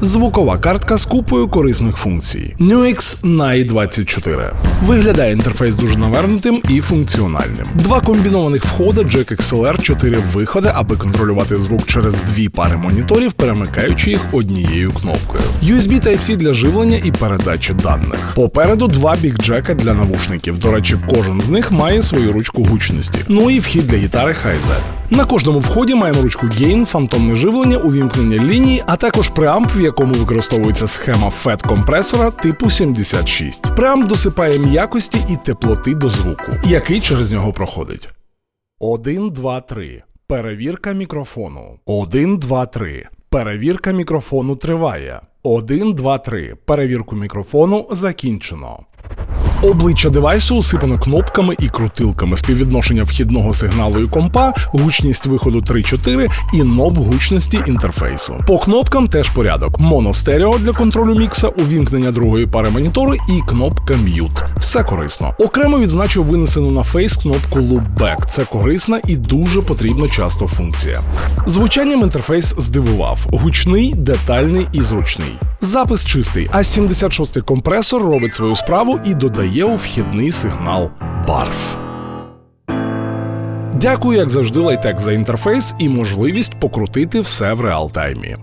Звукова картка з купою корисних функцій. Nuix NAI 24. Виглядає інтерфейс дуже навернутим і функціональним. Два комбінованих входи Jack XLR, 4 виходи, аби контролювати звук через дві пари моніторів, перемикаючи їх однією кнопкою. USB Type-C для живлення і передачі даних. Попереду два бікджека для навушників. До речі, кожен з них має свою ручку гучності. Ну і вхід для гітари Hi-Z. На кожному вході маємо ручку Gain, фантомне живлення, увімкнення лінії, а також преамп, в якому використовується схема FET компресора типу 76. Преамп досипає м'якості і теплоти до звуку, який через нього проходить. 1, 2, 3. Перевірка мікрофону. 1, 2, 3. Перевірка мікрофону триває. 1, 2, 3. Перевірку мікрофону закінчено. Обличчя девайсу усипано кнопками і крутилками, співвідношення вхідного сигналу і компа, гучність виходу 3-4 і ноб гучності інтерфейсу. По кнопкам теж порядок: моностерео для контролю мікса, увімкнення другої пари монітору і кнопка Mute. Все корисно. Окремо відзначив винесену на фейс кнопку Loopback. Це корисна і дуже потрібна часто функція. Звучанням інтерфейс здивував: гучний, детальний і зручний. Запис чистий, а 76-й компресор робить свою справу і додає у вхідний сигнал барф. Дякую, як завжди, Лайтек за інтерфейс і можливість покрутити все в реалтаймі.